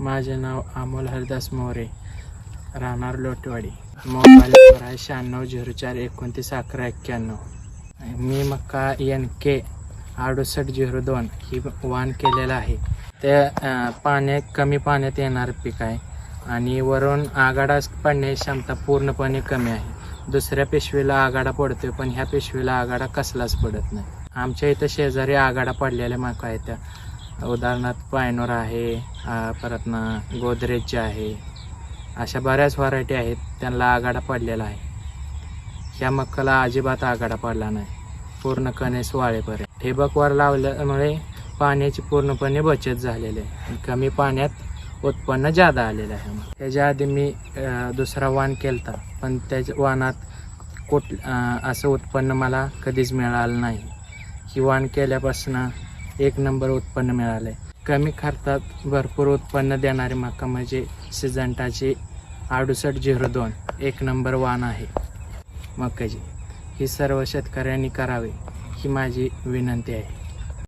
माझे नाव अमोल हरदास मोरे राहणार लोटवाडी. Mobile number आहे शहाण्णव झिरो चार एकोणतीस अकरा एक्क्याण्णव. मी मका एन के अडुसष्ट झिरो दोन ही वाण केलेलं आहे. ते पाण्यात कमी पाण्यात येणार पीक आहे आणि वरून आगाडा पडण्याची क्षमता पूर्णपणे कमी आहे. दुसऱ्या पिशवीला आगाडा पडतोय पण ह्या पिशवीला आगाडा कसलाच पडत नाही. आमच्या इथं शेजारी आगाडा पडलेल्या मका आहेत उदाहरणार्थ पायनोर आहे परत ना गोदरेजचे आहे. अशा बऱ्याच व्हरायटी आहेत त्यांना आघाडा पडलेला आहे. ह्या मक्काला अजिबात आघाडा पडला नाही. पूर्ण कणेस वाळेपर्यंत. ठिबकवर लावल्यामुळे पाण्याची पूर्णपणे बचत झालेली आहे. कमी पाण्यात उत्पन्न जादा आलेलं आहे. त्याच्या आधी मी दुसरा वाण केलता. पण त्याच्या वाणात कुठ असं उत्पन्न मला कधीच मिळालं नाही. ही वाण केल्यापासून एक नंबर उत्पन्न मिळाले कमी खर्चात भरपूर उत्पन्न देणारी मका म्हणजे सिजंटाची अडुसष्ट झिरो दोन एक नंबर वाण आहे. मकाची ही सर्व शेतकऱ्यांनी करावे ही माझी विनंती आहे.